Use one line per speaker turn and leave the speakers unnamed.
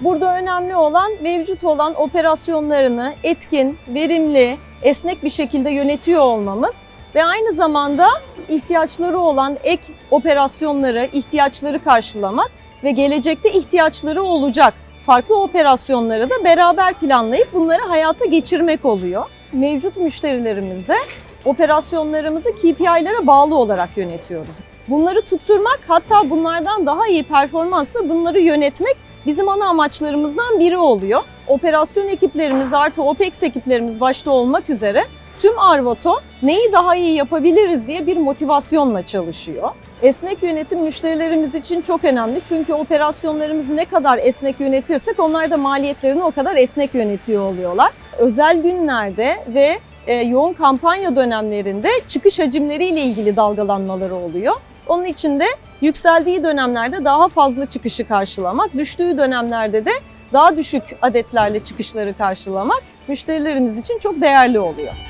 Burada önemli olan mevcut olan operasyonlarını etkin, verimli, esnek bir şekilde yönetiyor olmamız ve aynı zamanda ihtiyaçları olan ek operasyonları, ihtiyaçları karşılamak ve gelecekte ihtiyaçları olacak farklı operasyonları da beraber planlayıp bunları hayata geçirmek oluyor. Mevcut müşterilerimizde operasyonlarımızı KPI'lere bağlı olarak yönetiyoruz. Bunları tutturmak hatta bunlardan daha iyi performansla bunları yönetmek bizim ana amaçlarımızdan biri oluyor. Operasyon ekiplerimiz artı OPEX ekiplerimiz başta olmak üzere tüm Arvoto neyi daha iyi yapabiliriz diye bir motivasyonla çalışıyor. Esnek yönetim müşterilerimiz için çok önemli çünkü operasyonlarımızı ne kadar esnek yönetirsek onlar da maliyetlerini o kadar esnek yönetiyor oluyorlar. Özel günlerde ve e, yoğun kampanya dönemlerinde çıkış hacimleriyle ilgili dalgalanmaları oluyor. Onun için de yükseldiği dönemlerde daha fazla çıkışı karşılamak, düştüğü dönemlerde de daha düşük adetlerle çıkışları karşılamak müşterilerimiz için çok değerli oluyor.